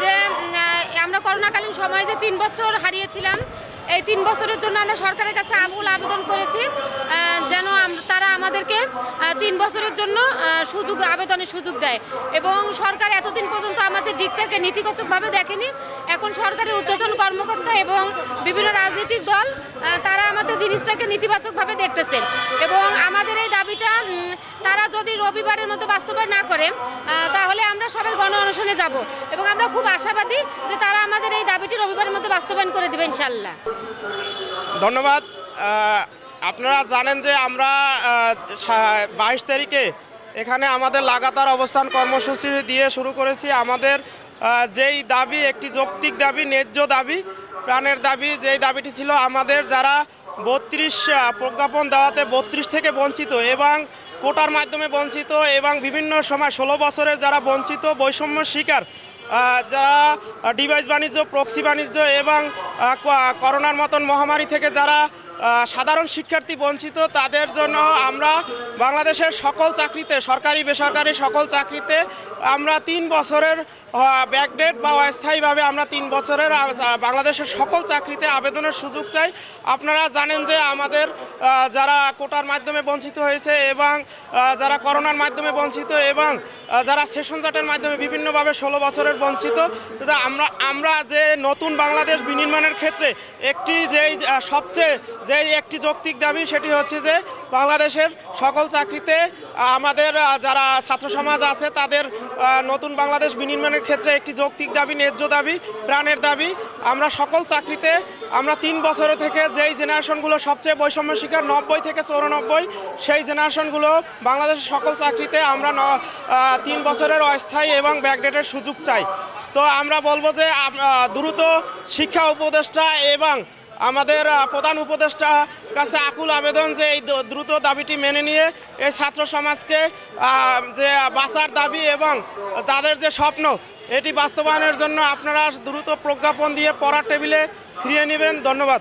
যে আমরা করোনাকালীন সময়ে যে তিন বছর হারিয়েছিলাম, এই তিন বছরের জন্য আমরা সরকারের কাছে আমূল আবেদন করেছি যেন তারা আমাদেরকে তিন বছরের জন্য সুযোগ, আবেদনের সুযোগ দেয়। এবং সরকার এতদিন পর্যন্ত আমাদের দিকটাকে নীতিগতভাবে দেখেনি। এখন সরকারের উদ্বোধন কর্মকর্তা এবং বিভিন্ন রাজনৈতিক দল তারা আমাদের জিনিসটাকে নেতিবাচকভাবে দেখতেছে। এবং আমাদের এই দাবিটা তারা যদি রবিবারের মতো বাস্তবায়ন না করে তাহলে আমরা সবাই গণ অনশনে যাব। এবং আমরা খুব আশাবাদী যে তারা আমাদের এই দাবিটি রবিবারের মধ্যে বাস্তবায়ন করে দেবে ইনশাল্লাহ ধন্যবাদ। আপনারা জানেন যে আমরা বাইশ তারিখে এখানে আমাদের লাগাতার অবস্থান কর্মসূচি দিয়ে শুরু করেছি। আমাদের যেই দাবি, একটি যৌক্তিক দাবি, ন্যায্য দাবি, প্রাণের দাবি, যেই দাবিটি ছিল আমাদের যারা বত্রিশ প্রজ্ঞাপন দেওয়াতে বত্রিশ থেকে বঞ্চিত এবং কোটার মাধ্যমে বঞ্চিত এবং বিভিন্ন সময় ষোলো বছরের যারা বঞ্চিত, বৈষম্য শিকার যারা ডিভাইস বাণিজ্য, প্রক্সি বাণিজ্য এবং করোনার মতন মহামারী থেকে যারা সাধারণ শিক্ষার্থী বঞ্চিত, তাদের জন্য আমরা বাংলাদেশের সকল চাকরিতে, সরকারি, বেসরকারি সকল চাকরিতে আমরা তিন বছরের ব্যাকডেট বা অস্থায়ীভাবে আমরা তিন বছরের বাংলাদেশের সকল চাকরিতে আবেদনের সুযোগ চাই। আপনারা জানেন যে আমাদের যারা কোটার মাধ্যমে বঞ্চিত হয়েছে এবং যারা করোনার মাধ্যমে বঞ্চিত এবং যারা সেশন জাটের মাধ্যমে বিভিন্নভাবে ষোলো বছরের বঞ্চিত আমরা আমরা যে নতুন বাংলাদেশ বিনির্মাণের ক্ষেত্রে একটি যেই সবচেয়ে যেই একটি যৌক্তিক দাবি সেটি হচ্ছে যে বাংলাদেশের সকল চাকরিতে আমাদের যারা ছাত্র সমাজ আছে, তাদের নতুন বাংলাদেশ বিনির্মাণের ক্ষেত্রে একটি যৌক্তিক দাবি, ন্যায্য দাবি, প্রাণের দাবি। আমরা সকল চাকরিতে, আমরা তিন বছর থেকে যেই জেনারেশনগুলো সবচেয়ে বৈষম্য শিকার, নব্বই থেকে চৌরানব্বই, সেই জেনারেশনগুলো বাংলাদেশের সকল চাকরিতে আমরা তিন বছরের অস্থায়ী এবং ব্যাকডেটের সুযোগ চাই। তো আমরা বলব যে দ্রুত শিক্ষা উপদেষ্টা এবং আমাদের প্রধান উপদেষ্টা কাছে আকুল আবেদন যে এই দ্রুত দাবিটি মেনে নিয়ে এই ছাত্র সমাজকে যে বাঁচার দাবি এবং তাদের যে স্বপ্ন, এটি বাস্তবায়নের জন্য আপনারা দ্রুত প্রজ্ঞাপন দিয়ে পড়ার টেবিলে ফিরিয়ে নেবেন। ধন্যবাদ।